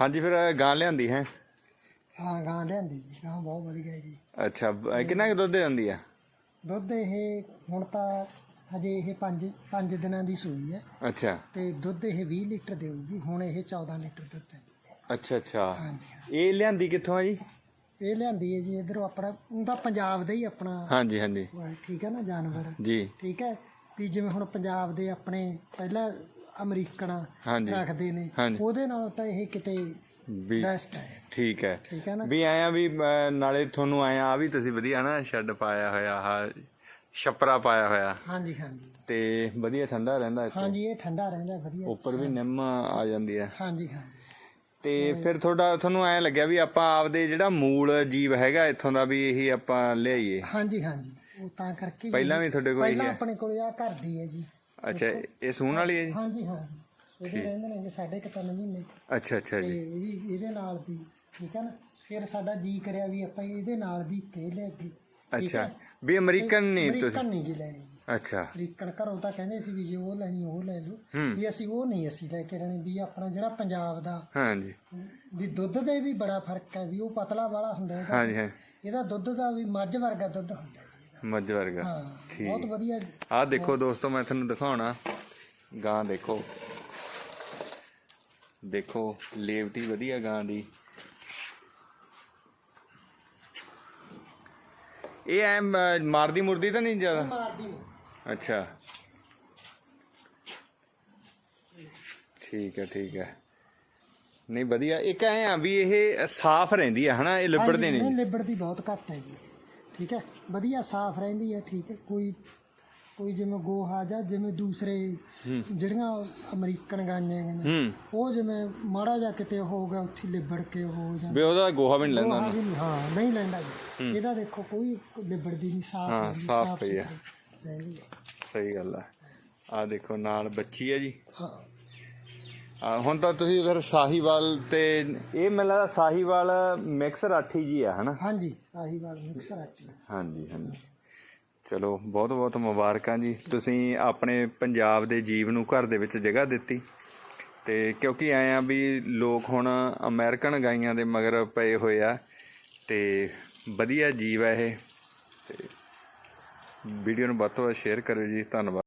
ਹਾਂਜੀ ਫਿਰ ਗਾਂ ਲਿਆਂਦੀ ਹੈ? ਹਾਂ ਗਾਂ ਲਿਆਂਦੀ ਜੀ। ਗਾਂ ਬਹੁਤ ਵਧੀਆ ਜੀ। ਅੱਛਾ ਬ- ਕਿੰਨਾ ਕੁ ਦੁੱਧ ਦਿੰਦੀ ਆ? ਦੁੱਧ ਇਹ ਹੁਣ ਤਾਂ ਹਜੇ ਇਹ 5 5 ਦਿਨਾਂ ਦੀ ਸੂਈ ਹੈ। ਅੱਛਾ। ਤੇ ਦੁੱਧ ਇਹ 20 ਲੀਟਰ ਦੇਊਗੀ। ਹੁਣ ਇਹ 14 ਲੀਟਰ ਦੁੱਧ ਦਿੰਦੀ ਹੈ ਅੱਛਾ ਅੱਛਾ। ਹਾਂਜੀ ਹਾਂ। ਇਹ ਲਿਆਂਦੀ ਕਿੱਥੋਂ ਆ ਜੀ? ਇਹ ਲਿਆਂਦੀ ਹੈ ਜੀ ਇਧਰੋਂ ਆਪਣਾ ਉਹਦਾ ਪੰਜਾਬ ਦਾ ਹੀ ਆਪਣਾ ਹਾਂਜੀ ਹਾਂਜੀ। ਉਹ ਹੈ, ਠੀਕ ਹੈ ਨਾ ਜਾਨਵਰ। ਜੀ। ਠੀਕ ਹੈ। ਵੀ ਜਿਵੇਂ ਹੁਣ ਪੰਜਾਬ ਦੇ ਆਪਣੇ ਪਹਿਲਾਂ ਅਮਰੀਕਨ ਹਾਂਜੀ। ਰੱਖਦੇ ਨੇ। ਹਾਂਜੀ। ਉਹਦੇ ਨਾਲੋਂ ਤਾਂ ਇਹ ਕਿਤੇ ਵੀ ਬੈਸਟ ਹੈ। ਠੀਕ ਹੈ। ਠੀਕ ਹੈ ਨਾ? ਵੀ ਆਇਆ ਵੀ ਅਹ, ਨਾਲੇ ਤੁਹਾਨੂੰ ਆਇਆ ਆ ਵੀ ਤੁਸੀਂ ਵਧੀਆ ਨਾ ਸ਼ੈੱਡ ਪਾਇਆ ਹੋਇਆ ਆ ਛਪਰਾ ਪਾਇਆ ਹੋਇਆ। ਹਾਂਜੀ ਹਾਂਜੀ। ਤੇ ਵਧੀਆ ਠੰਡਾ ਰਹਿੰਦਾ ਇੱਥੇ? ਹਾਂਜੀ ਇਹ ਠੰਡਾ ਰਹਿੰਦਾ ਵਧੀਆ ਉੱਪਰ ਵੀ ਨਿੰਮ ਆ ਜਾਂਦੀ ਹੈ। ਹਾਂਜੀ ਹਾਂਜੀ। ਤੇ ਫਿਰ ਤੁਹਾਡਾ ਤੁਹਾਨੂੰ ਐ ਲੱਗਿਆ ਵੀ ਆਪਾਂ ਆਪਦੇ ਜਿਹੜਾ ਮੂਲ ਜੀਵ ਹੈਗਾ ਇੱਥੋਂ ਦਾ ਵੀ ਇਹੀ ਆਪਾਂ ਲਿਆਈਏ? ਹਾਂਜੀ ਹਾਂਜੀ। ਉਹ ਤਾਂ ਕਰਕੇ ਪਹਿਲਾਂ ਵੀ ਤੁਹਾਡੇ ਕੋਲ ਇਹੀ ਪਹਿਲਾਂ ਹੈ। ਆਪਣੇ ਕੋਲ ਆ ਘਰ ਦੀ ਹੈ ਜੀ। ਅੱਛਾ ਇਹ ਸੂਣ ਵਾਲੀ ਹੈ ਜੀ? ਹਾਂਜੀ ਹਾਂਜੀ ਇਹਦੇ ਰਹਿੰਦੇ ਨੇ ਸਾਡੇ ਕੁ ਤਿੰਨ ਮਹੀਨੇ। ਅੱਛਾ ਅੱਛਾ ਜੀ। ਇਹ ਵੀ ਇਹਦੇ ਨਾਲ ਦੀ ਠੀਕ ਹੈ ਨਾ? ਫਿਰ ਸਾਡਾ ਜੀ ਕਰਿਆ ਵੀ ਆਪਾਂ ਇਹਦੇ ਨਾਲ ਦੀ ਕੇ ਲੈ ਕੇ ਅੱਛਾ। ਵੀ ਅਮਰੀਕਨ ਨਹੀਂ ਤੁਸੀਂ? ਅਮਰੀਕਨ ਨਹੀਂ ਜੀ ਲੈਣੀ ਅੱਛਾ। ਅਮਰੀਕਨ ਘਰੋਂ ਤਾਂ ਕਹਿੰਦੇ ਸੀ ਵੀ ਜੇ ਉਹ ਲੈਣੀ ਉਹ ਲੈ ਲਓ। ਹੂੰ। ਵੀ ਅਸੀਂ ਉਹ ਨਹੀਂ ਅਸੀਂ ਲੈ ਕੇ ਰਹਿਣੀ ਵੀ ਆਪਣਾ ਜਿਹੜਾ ਪੰਜਾਬ ਦਾ ਹਾਂਜੀ। ਵੀ ਦੁੱਧ ਦੇ ਵੀ ਬੜਾ ਫ਼ਰਕ ਹੈ ਵੀ ਉਹ ਪਤਲਾ ਵਾਲਾ ਹੁੰਦਾ ਇਹਦਾ। ਹਾਂਜੀ ਹਾਂ। ਇਹਦਾ ਦੁੱਧ ਦਾ ਵੀ ਮੱਝ ਵਰਗਾ ਦੁੱਧ ਹੁੰਦਾ ਜੀ। ਮੱਝ ਵਰਗਾ। ਹਾਂ ਠੀਕ। ਬਹੁਤ ਵਧੀਆ। ਆਹ ਦੇਖੋ ਦੋਸਤੋ ਮੈਂ ਤੁਹਾਨੂੰ ਦਿਖਾਉਣਾ। ਗਾਂ ਦੇਖੋ। ਦੇਖੋ ਲੇਵਟੀ ਵਧੀਆ ਗਾਂ ਦੀ। ਇਹ ਐ ਮਾਰਦੀ ਮੁਰਦੀ ਤਾਂ ਨਹੀਂ ਜ਼ਿਆਦਾ? ਮਾਰਦੀ ਨਹੀਂ। ਅੱਛਾ। ਠੀਕ ਹੈ ਠੀਕ ਹੈ। ਨਹੀਂ ਵਧੀਆ। ਇੱਕ ਐ ਆ ਵੀ ਇਹ ਸਾਫ਼ ਰਹਿੰਦੀ ਹੈ ਹਨਾ? ਇਹ ਲਿਬੜਦੇ ਹਾਂਜੀ, ਨਹੀਂ ਲਿਬੜਦੀ ਬਹੁਤ ਘੱਟ ਹੈ ਜੀ। ਠੀਕ ਹੈ? ਵਧੀਆ ਸਾਫ਼ ਰਹਿੰਦੀ ਹੈ ਠੀਕ ਹੈ। ਕੋਈ ਕੋਈ ਜਿਵੇਂ ਗੋਹਾ ਜਾਂ ਜਿਵੇਂ ਦੂਸਰੇ ਜਿਹੜੀਆਂ ਅਮਰੀਕਨ ਗਾਈਆਂ ਹੂੰ। ਉਹ ਜਿਵੇਂ ਮਾੜਾ ਜਾ ਕਿਤੇ ਹੋ ਗਿਆ ਉੱਥੇ ਲਿਬੜ ਕੇ ਹੋ ਜਾਂਦਾ। ਵੀ ਉਹਦਾ ਗੋਹਾ ਵੀ ਨਹੀਂ ਲੈਂਦਾ ਹਾਂ ਨਹੀਂ ਲੈਂਦਾ ਜੀ। ਇਹਦਾ ਦੇਖੋ ਕੋਈ ਲਿਬੜਦੀ ਨਹੀਂ ਸਾਫ਼ ਹਾਂ, ਸਾਫ਼ ਪਈ ਹੈ। ਸਹੀ ਗੱਲ ਹੈ। ਆ ਦੇਖੋ ਨਾਲ ਬੱਚੀ ਹੈ ਜੀ। ਹਾਂ। ਹੁਣ ਤਾਂ ਤੁਸੀਂ ਫਿਰ ਸਾਹੀਵਾਲ ਤੇ ਇਹ ਮੈਨੂੰ ਲੱਗਦਾ ਸਾਹੀਵਾਲ ਮਿਕਸ ਰਾਠੀ ਜੀ ਆ ਹਨਾ? ਹਾਂਜੀ ਆਹੀ ਵਾਲ ਮਿਕਸ ਰੱਖੀ ਹਾਂਜੀ ਹਾਂਜੀ। ਚਲੋ ਬਹੁਤ ਬਹੁਤ ਮੁਬਾਰਕਾਂ ਜੀ। ਤੁਸੀਂ ਆਪਣੇ ਪੰਜਾਬ ਦੇ ਜੀਵ ਨੂੰ ਘਰ ਦੇ ਵਿੱਚ ਜਗ੍ਹਾ ਦਿੱਤੀ। ਤੇ ਕਿਉਂਕਿ ਆਏ ਆ ਵੀ ਲੋਕ ਹੁਣ ਅਮਰੀਕਨ ਗਾਈਆਂ ਦੇ ਮਗਰ ਪਏ ਹੋਏ ਆ ਤੇ ਵਧੀਆ ਜੀਵ ਹੈ ਇਹ। ਤੇ ਵੀਡੀਓ ਨੂੰ ਵੱਧ ਤੋਂ ਵੱਧ ਸ਼ੇਅਰ ਕਰਿਓ ਜੀ। ਧੰਨਵਾਦ।